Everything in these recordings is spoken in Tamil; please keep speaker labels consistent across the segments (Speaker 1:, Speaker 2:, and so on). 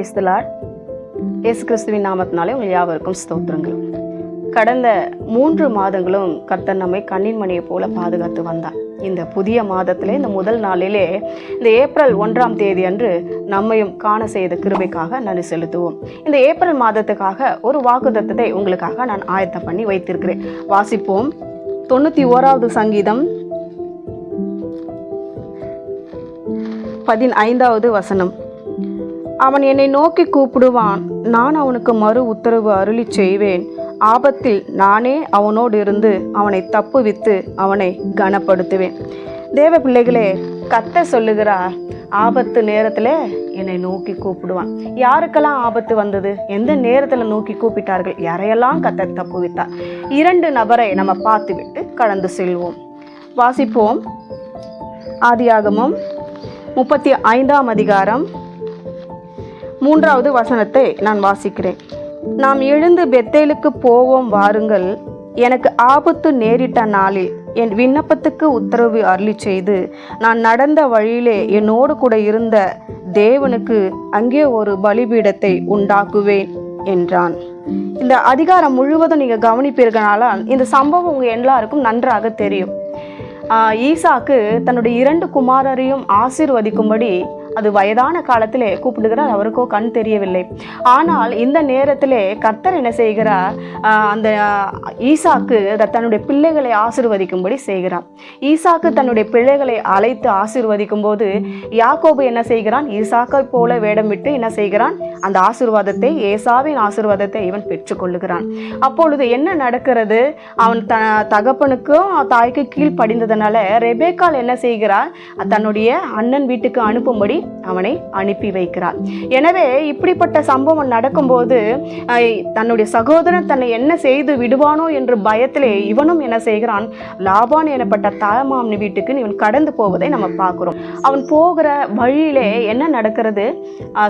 Speaker 1: பிரைஸ்தலார் இயேசு கிறிஸ்துவின் நாமத்தினாலே உங்கள் யாவருக்கும் ஸ்தோத்திரங்கள். கடந்த மூன்று மாதங்களும் கர்த்தர் நம்மை கண்ணின் மணியை போல பாதுகாத்து வந்தார். இந்த புதிய மாதத்திலே இந்த முதல் நாளிலே இந்த ஏப்ரல் ஒன்றாம் தேதி அன்று நம்மையும் காண செய்த கிருபைக்காக நன்றி செலுத்துவோம். இந்த ஏப்ரல் மாதத்துக்காக ஒரு வாக்குத்தத்தை உங்களுக்காக நான் ஆயத்தம் பண்ணி வைத்திருக்கிறேன். வாசிப்போம். தொண்ணூற்றி ஓராவது சங்கீதம். பதினைந்தாவது வசனம். அவன் என்னை நோக்கி கூப்பிடுவான். நான் அவனுக்கு மறு உத்தரவு அருளி செய்வேன். ஆபத்தில் நானே அவனோடு இருந்து அவனை தப்புவித்து அவனை கனப்படுத்துவேன். தேவ பிள்ளைகளே கத்த சொல்லுகிறார் ஆபத்து நேரத்தில் என்னை நோக்கி கூப்பிடுவான். யாருக்கெல்லாம் ஆபத்து வந்தது? எந்த நேரத்தில் நோக்கி கூப்பிட்டார்கள்? யாரையெல்லாம் கத்த தப்புவித்தார்? இரண்டு நபரை நம்ம பார்த்துவிட்டு கடந்து செல்வோம். வாசிப்போம். ஆதியாகமும் முப்பத்தி ஐந்தாம் அதிகாரம் மூன்றாவது வசனத்தை நான் வாசிக்கிறேன். நாம் எழுந்து பெத்தேலுக்கு போவோம் வாருங்கள். எனக்கு ஆபத்து நேரிட்ட நாளில் என் விண்ணப்பத்துக்கு உத்தரவு அருளி செய்து நான் நடந்த வழியிலே என்னோடு கூட இருந்த தேவனுக்கு அங்கே ஒரு பலிபீடத்தை உண்டாக்குவேன் என்றான். இந்த அதிகாரம் முழுவதும் நீங்கள் கவனிப்பீர்களானால் இந்த சம்பவம் உங்கள் எல்லாருக்கும் நன்றாக தெரியும். ஈசாக்கு தன்னுடைய இரண்டு குமாரரையும் ஆசீர்வதிக்கும்படி அது வயதான காலத்திலே கூப்பிடுகிறார் அவருக்கோ கண் தெரியவில்லை. ஆனால் இந்த நேரத்திலே கர்த்தர் என்ன செய்கிறார்? அந்த ஈசாக்கு தன்னுடைய பிள்ளைகளை ஆசிர்வதிக்கும்படி செய்கிறார். ஈசாக்கு தன்னுடைய பிள்ளைகளை அழைத்து ஆசிர்வதிக்கும் போது யாக்கோபு என்ன செய்கிறான்? ஈசாக்கை போல வேடமிட்டு என்ன செய்கிறான்? அந்த ஆசீர்வாதத்தை ஏசாவின் ஆசிர்வாதத்தை இவன் பெற்றுக்கொள்ளுகிறான். அப்பொழுது என்ன நடக்கிறது? அவன் த தகப்பனுக்கும் தாய்க்கு கீழ் படிந்ததுனால ரெபேக்கால் என்ன செய்கிறார் தன்னுடைய அண்ணன் வீட்டுக்கு அனுப்பும்படி அவனை அனுப்பி வைக்கிறார் எனவே இப்படிப்பட்ட சம்பவம் நடக்கும்போது தன்னுடைய சகோதரன் தன்னை என்ன செய்து விடுவானோ என்று பயத்திலே இவனும் என்ன செய்கிறான்? லாபான் எனப்பட்ட தாயமாமன் வீட்டுக்கு இவன் கடந்து போவதை நம்ம பார்க்குறோம். அவன் போகிற வழியிலே என்ன நடக்கிறது?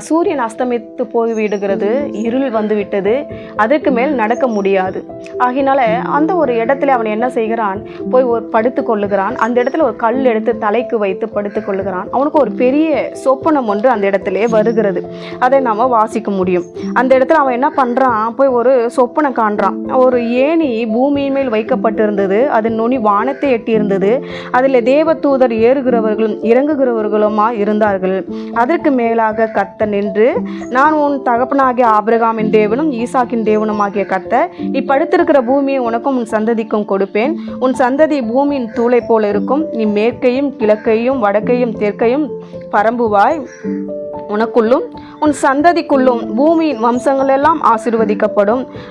Speaker 1: சூரியன் அஸ்தமித்து போய் விடுகிறது இருள் வந்து விட்டது அதற்கு மேல் நடக்க முடியாது. ஆகினால அந்த ஒரு இடத்துல அவன் என்ன செய்கிறான்? போய் ஒரு படுத்து கொள்ளுகிறான். அந்த இடத்துல ஒரு கல் எடுத்து தலைக்கு வைத்து படுத்து கொள்ளுகிறான். அவனுக்கு ஒரு பெரிய சொப்பனம் ஒன்று அந்த இடத்துலயே வருகிறது. அதை நாம வாசிக்க முடியும். அந்த இடத்துல அவன் என்ன பண்றான்? போய் ஒரு சொப்பனம் காண்றான். ஒரு ஏணி பூமியின் மேல் வைக்கப்பட்டிருந்தது. அதன் நுனி வானத்தை எட்டியிருந்தது. அதில் தேவதூதர் ஏறுகிறவர்களும் இறங்குகிறவர்களுமா இருந்தார்கள். அதற்கு மேலாக கத்த நின்று நான் உன் தகப்பனாகிய ஆபிரகாமின் தேவனும் ஈசாக்கின் தேவனுமாகிய கத்த நீ படுத்திருக்கிற பூமியை உனக்கும் உன் சந்ததிக்கும் கொடுப்பேன். உன் சந்ததி பூமியின் தூளை போல இருக்கும். நீ மேற்கையும் கிழக்கையும் வடக்கையும் தெற்கையும் பரம்பு பரம்புவாய் உனக்குள்ளும் உன் சந்ததிக்குள்ளும் பூமியின் வம்சங்கள் எல்லாம்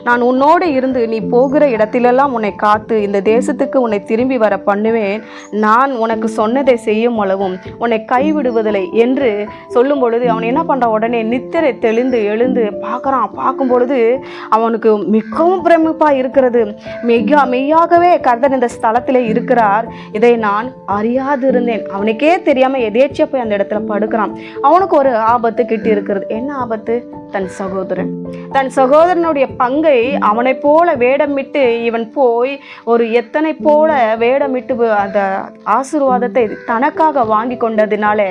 Speaker 1: நான் உன்னோடு இருந்து நீ போகிற இடத்திலெல்லாம் உன்னை காத்து இந்த தேசத்துக்கு உன்னை திரும்பி வர பண்ணுவேன். நான் உனக்கு சொன்னதை செய்யும் அளவும் உன்னை கைவிடுவதில்லை என்று சொல்லும் பொழுது அவன் என்ன பண்ணுறான் உடனே நித்திரை தெளிந்து எழுந்து பார்க்குறான். பார்க்கும் பொழுது அவனுக்கு மிகவும் பிரமிப்பாக இருக்கிறது. மெய்யா மெய்யாகவே கர்தன் இந்த ஸ்தலத்தில் இருக்கிறார். இதை நான் அறியாதிருந்தேன். அவனுக்கே தெரியாமல் எதேச்சியாக போய் அந்த இடத்துல படுக்கிறான். அவனுக்கு ஒரு ஆபத்து கிட்டி இருக்கிறது என்ன ஆபத்து? தன் சகோதரன். தன் சகோதரனுடைய பங்கை அவனைப் போல வேடமிட்டு இவன் போய் ஒரு எத்தனை போல வேடமிட்டு அந்த ஆசீர்வாதத்தை தனக்காக வாங்கி கொண்டதினாலே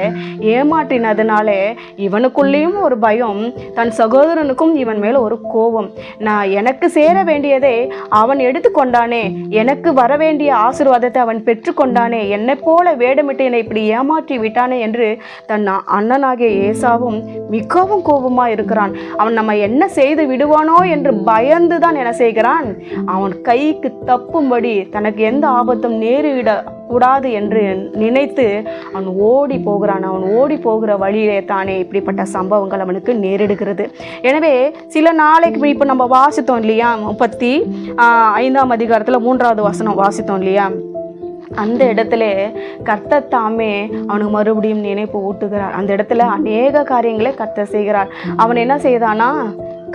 Speaker 1: ஏமாற்றினதுனாலே இவனுக்குள்ளேயும் ஒரு பயம் தன் சகோதரனுக்கும் இவன் மேல ஒரு கோபம். நான் எனக்கு சேர வேண்டியதை அவன் எடுத்துக்கொண்டானே எனக்கு வர வேண்டிய ஆசீர்வாதத்தை அவன் பெற்றுக்கொண்டானே என்னை போல வேடமிட்டு என்னை இப்படி ஏமாற்றி விட்டானே என்று தன் அண்ணனாகிய ஏசா ஏசாவும் மிகவும் கோபமாக இருக்கிறான். அவன் நம்ம என்ன செய்து விடுவானோ என்று பயந்து தான் என்ன செய்கிறான். அவன் கைக்கு தப்பும்படி தனக்கு எந்த ஆபத்தும் நேரிட கூடாது என்று நினைத்து அவன் ஓடி போகிறான். அவன் ஓடி போகிற வழியிலே தானே இப்படிப்பட்ட சம்பவங்கள் அவனுக்கு நேரிடுகிறது. எனவே சில நாளைக்கு இப்போ நம்ம வாசித்தோம் இல்லையா? முப்பத்தி ஐந்தாம் அதிகாரத்தில் மூன்றாவது வசனம் வாசித்தோம் இல்லையா? அந்த இடத்துல கர்த்தர் தாமே அவனுக்கு மறுபடியும் நினைப்பு ஊட்டுகிறார். அந்த இடத்துல அநேக காரியங்களை கர்த்தர் செய்கிறார். அவன் என்ன செய்தானா?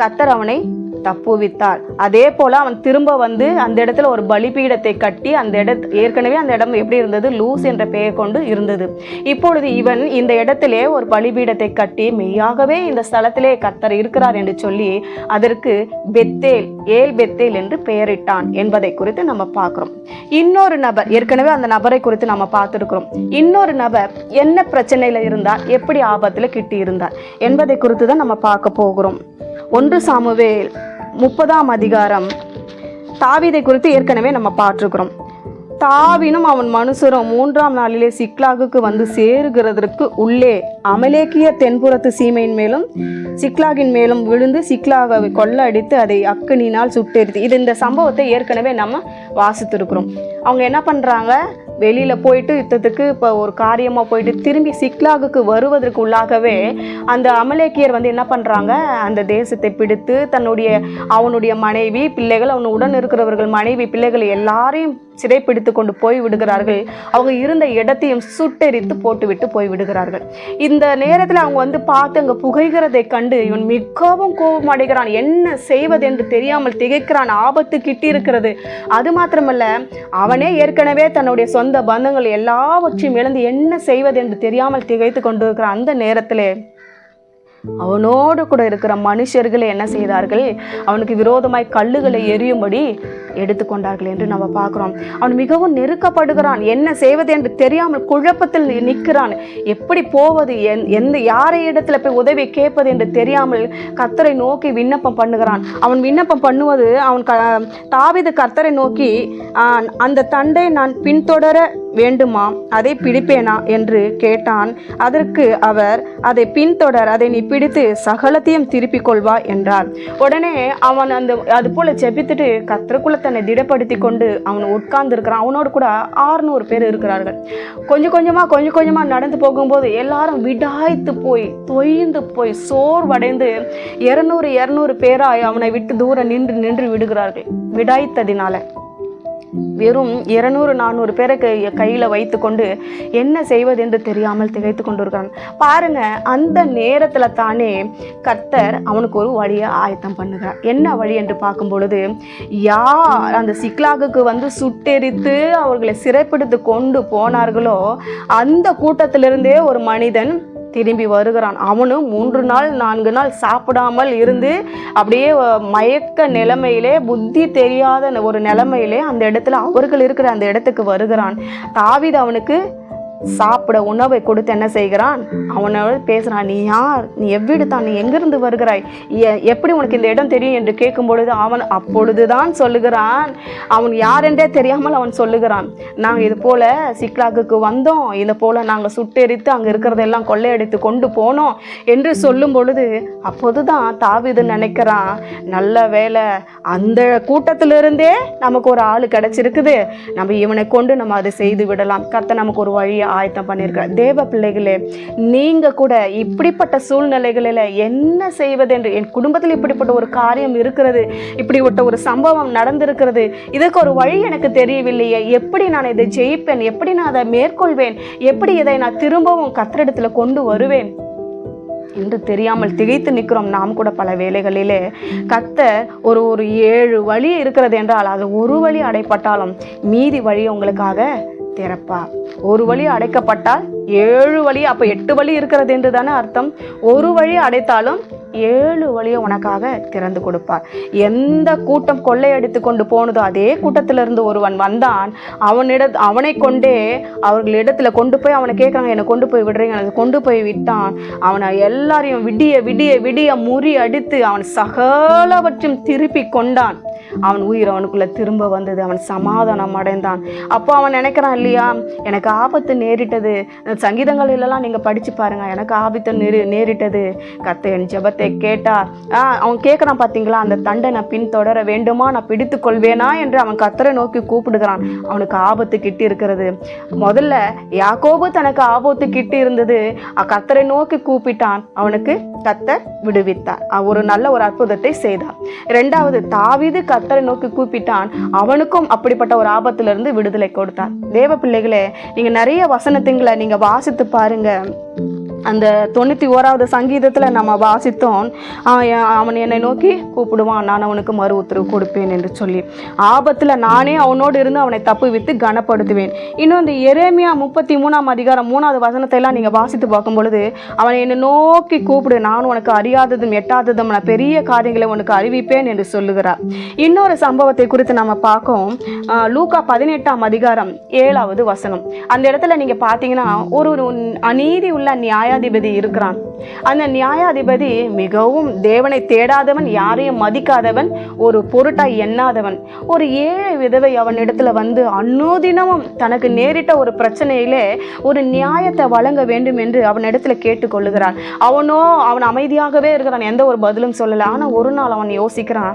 Speaker 1: கத்தர் அவனை தப்புவித்தார். அதே போல அவன் திரும்ப வந்து அந்த இடத்துல ஒரு பலிபீடத்தை கட்டி அந்த இட ஏற்கனவே அந்த இடம் எப்படி இருந்தது? லூஸ் என்ற பெயர் கொண்டு இருந்தது. இப்பொழுது இவன் இந்த இடத்திலே ஒரு பலிபீடத்தை கட்டி மெய்யாகவே இந்த ஸ்தலத்திலே கத்தர் இருக்கிறார் என்று சொல்லி அதற்கு பெத்தேல் ஏல் பெத்தேல் என்று பெயரிட்டான் என்பதை குறித்து நம்ம பார்க்குறோம். இன்னொரு நபர் ஏற்கனவே அந்த நபரை குறித்து நம்ம பார்த்துருக்குறோம். இன்னொரு நபர் என்ன பிரச்சனையில் இருந்தார்? எப்படி ஆபத்தில் கிட்டி இருந்தார் என்பதை குறித்து தான் நம்ம பார்க்க போகிறோம். ஒன்று சாமுவேல் முப்பதாம் அதிகாரம். தாவிதை குறித்து ஏற்கனவே நம்ம பார்த்துருக்குறோம். தாவினும் அவன் மனுஷரும் மூன்றாம் நாளிலே சிக்லாகுக்கு வந்து சேருகிறதற்கு உள்ளே அமலேக்கிய தென்புறத்து சீமையின் மேலும் சிக்லாகின் மேலும் விழுந்து சிக்லாகவை கொள்ள அடித்து அதை அக்கணினால் சுட்டெரித்து இது இந்த சம்பவத்தை ஏற்கனவே நம்ம வாசித்திருக்கிறோம். அவங்க என்ன பண்ணுறாங்க வெளியில் போயிட்டு யுத்தத்துக்கு இப்போ ஒரு காரியமாக போயிட்டு திரும்பி சிக்லாகுக்கு வருவதற்கு உள்ளாகவே அந்த அமலேக்கியர் வந்து என்ன பண்ணுறாங்க அந்த தேசத்தை பிடித்து தன்னுடைய அவனுடைய மனைவி பிள்ளைகள் அவன் உடன் இருக்கிறவர்கள் மனைவி பிள்ளைகள் எல்லாரையும் சிறைப்பிடித்து கொண்டு போய் விடுகிறார்கள். அவங்க இருந்த இடத்தையும் சுட்டெரித்து போட்டுவிட்டு போய் விடுகிறார்கள். இந்த நேரத்தில் அவங்க வந்து பார்த்து அங்கே புகைகிறதை கண்டு இவன் மிகவும் கோபம் அடைகிறான். என்ன செய்வதென்று தெரியாமல் திகைக்கிறான். ஆபத்து கிட்டி இருக்கிறது அது மாத்திரமல்ல அவனே ஏற்கனவே தன்னுடைய சொந்த பந்தங்கள் எல்லாவற்றையும் இழந்து என்ன செய்வதென்று தெரியாமல் திகைத்து இருக்கிறான் அந்த நேரத்திலே அவனோடு கூட இருக்கிற மனுஷர்கள் என்ன செய்தார்கள்? அவனுக்கு விரோதமாய் கல்லுகளை எரியும்படி எடுத்துக்கொண்டார்கள் என்று நம்ம பார்க்குறோம். அவன் மிகவும் நெருக்கப்படுகிறான். என்ன செய்வது என்று தெரியாமல் குழப்பத்தில் நிற்கிறான். எப்படி போவது? எந் எந்த யாரை இடத்துல போய் உதவி கேட்பது என்று தெரியாமல் கர்த்தரை நோக்கி விண்ணப்பம் பண்ணுகிறான். அவன் விண்ணப்பம் பண்ணுவது அவன் க தாவிது கர்த்தரை நோக்கி அந்த தண்டை நான் பின்தொடர வேண்டுமா? அதை பிடிப்பேனா? என்று கேட்டான். அதற்கு அவர் அதை பின்தொடர் அதை நீ பிடித்து சகலத்தையும் திருப்பிக் கொள்வா என்றார். உடனே அவன் அந்த அது போல செபித்துட்டு கத்திரக்குள்ள தன்னை திடப்படுத்தி கொண்டு அவன் உட்கார்ந்து இருக்கிறான் அவனோடு கூட ஆறுநூறு பேர் இருக்கிறார்கள். கொஞ்சம் கொஞ்சமா கொஞ்சம் கொஞ்சமா நடந்து போகும்போது எல்லாரும் விடாய்த்து போய் தொய்ந்து போய் சோர்வடைந்து இருநூறு இருநூறு பேராய் அவனை விட்டு தூரம் நின்று நின்று விடுகிறார்கள். விடாய்த்ததினால. வெறும் இருநூறு நானூறு பேரை கை கையில் வைத்துக்கொண்டு என்ன செய்வது என்று தெரியாமல் திகைத்து கொண்டிருக்கிறான். பாருங்க அந்த நேரத்தில் தானே கர்த்தர் அவனுக்கு ஒரு வழியை ஆயத்தம் பண்ணுகிறார். என்ன வழி என்று பார்க்கும் பொழுது யார் அந்த சிக்லாகுக்கு வந்து சுட்டெரித்து அவர்களை சிறைப்பிடித்து கொண்டு போனார்களோ அந்த கூட்டத்திலிருந்தே ஒரு மனிதன் திரும்பி வருகிறான். அவனும் மூன்று நாள் நான்கு நாள் சாப்பிடாமல் இருந்து அப்படியே மயக்க நிலைமையிலே புத்தி தெரியாத ஒரு நிலைமையிலே அந்த இடத்துல அவர்கள் இருக்கிற அந்த இடத்துக்கு வருகிறான். தாவித அவனுக்கு சாப்பிட உணவை கொடுத்து என்ன செய்கிறான்? அவனோட பேசுகிறான் நீ யார்? நீ எவ்விடு தான். நீ எங்கிருந்து வருகிறாய்? எ- எப்படி உனக்கு இந்த இடம் தெரியும்? என்று கேட்கும் பொழுது அவன் அப்பொழுதுதான் சொல்லுகிறான். அவன் யாரென்றே தெரியாமல் அவன் சொல்லுகிறான். நாங்கள் இது போல சிக்லாக்குக்கு வந்தோம். இது போல நாங்கள் சுட்டெரித்து அங்கே இருக்கிறதெல்லாம் கொள்ளையடித்து கொண்டு போனோம் என்று சொல்லும் பொழுது அப்போதுதான் தாவிது நினைக்கிறான் நல்ல வேலை அந்த கூட்டத்திலிருந்தே நமக்கு ஒரு ஆள் கிடைச்சிருக்குது. நம்ம இவனை கொண்டு நம்ம அதை செய்து விடலாம். கத்தை நமக்கு ஒரு வழியாக ஆயத்தம் பண்ணியிருக்கார். தேவ பிள்ளைகளே நீங்கள் கூட இப்படிப்பட்ட சூழ்நிலைகளில் என்ன செய்வதென்று என் குடும்பத்தில் இப்படிப்பட்ட ஒரு காரியம் இருக்கிறது இப்படிப்பட்ட ஒரு சம்பவம் நடந்திருக்கிறது இதற்கு ஒரு வழி எனக்கு தெரியவில்லையே. எப்படி நான் இதை ஜெயிப்பேன்? எப்படி நான் அதை மேற்கொள்வேன்? எப்படி இதை நான் திரும்பவும் கத்திரிடத்தில் கொண்டு வருவேன்? என்று தெரியாமல் திகைத்து நிற்கிறோம் நாம் கூட பல வேலைகளிலே கத்த ஒரு ஒரு ஏழு வழி இருக்கிறது என்றால் அது ஒரு வழி அடைப்பட்டாலும் மீதி வழி உங்களுக்காக திறப்பார் ஒரு வழி அடைக்கப்பட்டால் ஏழு வழி அப்போ எட்டு வழி இருக்கிறது என்று தானே அர்த்தம். ஒரு வழி அடைத்தாலும் ஏழு வழியை உனக்காக திறந்து கொடுப்பார். எந்த கூட்டம் கொள்ளையடித்து கொண்டு போனதோ அதே கூட்டத்திலிருந்து ஒருவன் வந்தான். அவனிட அவனை கொண்டே அவர்களிடத்துல கொண்டு போய் அவனை கேட்குறாங்க என்னை கொண்டு போய் விடுறீங்க? எனக்கு கொண்டு போய் விட்டான். அவனை எல்லாரையும் விடிய விடிய விடிய முறி அடித்து அவன் சகலவற்றையும் திருப்பி கொண்டான். அவன் உயிர் அவனுக்குள்ள திரும்ப வந்தது அவன் சமாதானம் அடைந்தான். அப்போ அவன் நினைக்கிறான் இல்லையா எனக்கு ஆபத்து நேரிட்டது. சங்கீதங்களிலெல்லாம் நீங்கள் படிச்சு பாருங்க. எனக்கு ஆபத்து நேரி நேரிட்டது. கத்த என் ஜபத்தை கேட்டா ஆ அவன் கேட்குறான் பார்த்தீங்களா அந்த தண்டை நான் பின்தொடர வேண்டுமா? நான் பிடித்து கொள்வேனா என்று அவன் கத்தரை நோக்கி கூப்பிடுகிறான். அவனுக்கு ஆபத்து கிட்டி இருக்கிறது முதல்ல யாக்கோபு தனக்கு ஆபத்து கிட்டி இருந்தது கத்தரை நோக்கி கூப்பிட்டான். அவனுக்கு கத்தர் விடுவித்தார். ஒரு நல்ல ஒரு அற்புதத்தை செய்தார். ரெண்டாவது கத் கத்தரை நோக்கி கூப்பிட்டான். அவனுக்கும் அப்படிப்பட்ட ஒரு ஆபத்திலிருந்து விடுதலை கொடுத்தான். தேவ பிள்ளைகளே நீங்க நிறைய வசனத்துங்களை நீங்க வாசித்து பாருங்க. அந்த தொண்ணூற்றி ஓராவது சங்கீதத்தில் நம்ம வாசித்தோம். ஆ, அவன் என்னை நோக்கி கூப்பிடுவான் நான் அவனுக்கு மறு உத்தரவு கொடுப்பேன் என்று சொல்லி. ஆபத்தில் நானே அவனோடு இருந்து அவனை தப்பு வித்து கனப்படுத்துவேன். இன்னும் இந்த எரேமியா முப்பத்தி மூணாம் அதிகாரம் மூணாவது வசனத்தை எல்லாம் நீங்கள் வாசித்து பார்க்கும் பொழுது அவனை என்னை நோக்கி கூப்பிடு நான் உனக்கு அறியாததும் எட்டாததும் நான் பெரிய காரியங்களை உனக்கு அறிவிப்பேன் என்று சொல்லுகிறார். இன்னொரு சம்பவத்தை குறித்து நம்ம பார்க்கோம். லூக்கா பதினெட்டாம் அதிகாரம் ஏழாவது வசனம். அந்த இடத்துல நீங்கள் பார்த்தீங்கன்னா ஒரு ஒரு அநீதி உள்ள நியாய நியாயாதிபதி இருக்கிறான். அந்த நியாயாதிபதி மிகவும் தேவனை தேடாதவன் யாரையும் மதிக்காதவன் ஒரு பொருட்டாய் எண்ணாதவன். ஒரு ஏழை விதவை அவன் இடத்துல வந்து அன்னோதினமும் தனக்கு நேரிட்ட ஒரு பிரச்சனையிலே ஒரு நியாயத்தை வழங்க வேண்டும் என்று அவன் இடத்துல கேட்டுக்கொள்ளுகிறான். அவனோ அவன் அமைதியாகவே இருக்கிறான். எந்த ஒரு பதிலும் சொல்லலை. ஆனால் ஒரு நாள் அவன் யோசிக்கிறான்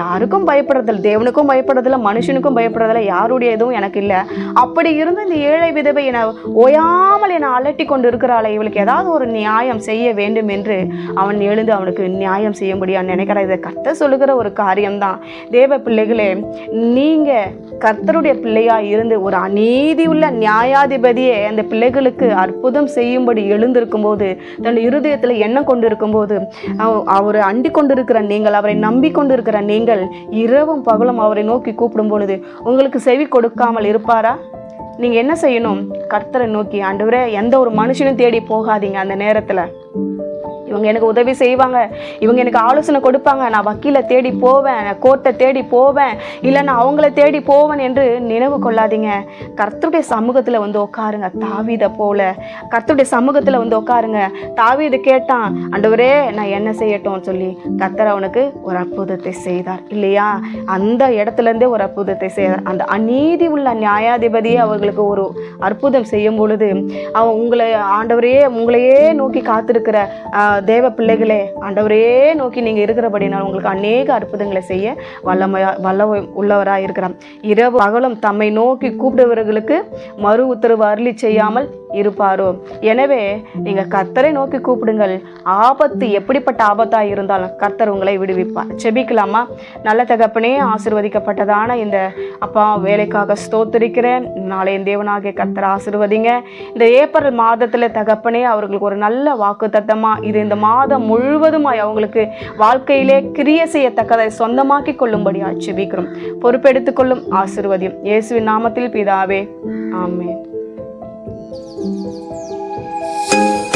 Speaker 1: யாருக்கும் பயப்படுறதில்லை. தேவனுக்கும் பயப்படுறதில்ல. மனுஷனுக்கும் பயப்படுறதில்லை. யாருடைய எதுவும் எனக்கு இல்லை. அப்படி இருந்து இந்த ஏழை விதவை என ஓயாமல் என்னை அலட்டி கொண்டு இருக்கிறாளே இவளுக்கு ஏதாவது ஏதாவது ஒரு நியாயம் செய்ய வேண்டும் என்று அவன் எழுந்து அவனுக்கு நியாயம் செய்யும்படியா நினைக்கிறான். இதை கத்த சொல்லுகிற ஒரு காரியம்தான். தேவ பிள்ளைகளே நீங்கள் கர்த்தருடைய பிள்ளையாக இருந்து ஒரு அநீதி உள்ள நியாயாதிபதியே அந்த பிள்ளைகளுக்கு அற்புதம் செய்யும்படி எழுந்திருக்கும் போது தன் இருதயத்தில் எண்ணம் கொண்டு இருக்கும்போது அவரை அண்டி கொண்டிருக்கிற நீங்கள் அவரை நம்பி கொண்டிருக்கிற நீங்கள் இரவும் பகலும் அவரை நோக்கி கூப்பிடும் பொழுது உங்களுக்கு செவி கொடுக்காமல் இருப்பாரா? நீங்கள் என்ன செய்யணும்? கர்த்தரை நோக்கி ஆண்டவரே எந்த ஒரு மனுஷனும் தேடி போகாதீங்க அந்த நேரத்தில். இவங்க எனக்கு உதவி செய்வாங்க. இவங்க எனக்கு ஆலோசனை கொடுப்பாங்க. நான் வக்கீலை தேடி போவேன். நான் கோர்ட்டை தேடி போவேன். இல்லை நான் அவங்கள தேடி போவேன் என்று நினைவு கொள்ளாதீங்க. கர்த்தருடைய சமூகத்தில் வந்து உட்காருங்க. தாவிதை போல. கர்த்தருடைய சமூகத்தில் வந்து உட்காருங்க. தாவீது கேட்டான் ஆண்டவரே நான் என்ன செய்யட்டும்னு சொல்லி? கர்த்தர் அவனுக்கு ஒரு அற்புதத்தை செய்தார். இல்லையா? அந்த இடத்துலேருந்தே ஒரு அற்புதத்தை செய்தார். அந்த அநீதி உள்ள நியாயாதிபதியே அவர்களுக்கு ஒரு அற்புதம் செய்யும் பொழுது அவன் உங்களை ஆண்டவரையே உங்களையே நோக்கி காத்திருக்கிற தேவ பிள்ளைகளே ஆண்டவரே நோக்கி நீங்கள் இருக்கிறபடினால் உங்களுக்கு அநேக அற்புதங்களை செய்ய வல்லமையா வல்ல உள்ளவராக இருக்கிறார் இரவு அகலும் தம்மை நோக்கி கூப்பிடுவர்களுக்கு மறு உத்தரவு அருளி செய்யாமல் இருப்பாரோ? எனவே நீங்க கர்த்தரை நோக்கி கூப்பிடுங்கள். ஆபத்து எப்படிப்பட்ட ஆபத்தா இருந்தாலும் கர்த்தர் உங்களை விடுவிப்பார். செபிக்கலாமா நல்ல தகப்பனே ஆசிர்வதிக்கப்பட்டதான இந்த அப்பா வேலைக்காக ஸ்தோத்தரிக்கிறேன். நாளைய தேவனாகிய கர்த்தர் ஆசிர்வதிங்க. இந்த ஏப்ரல் மாதத்துல தகப்பனே அவர்களுக்கு ஒரு நல்ல வாக்கு தத்தமா இது இந்த மாதம் முழுவதுமாய் அவங்களுக்கு வாழ்க்கையிலே கிரிய செய்யத்தக்கதை சொந்தமாக்கி கொள்ளும்படியா செபிக்கிறோம் பொறுப்பெடுத்துக்கொள்ளும் ஆசிர்வதியும். இயேசுவின் நாமத்தில் பிதாவே ஆமென். Thank you.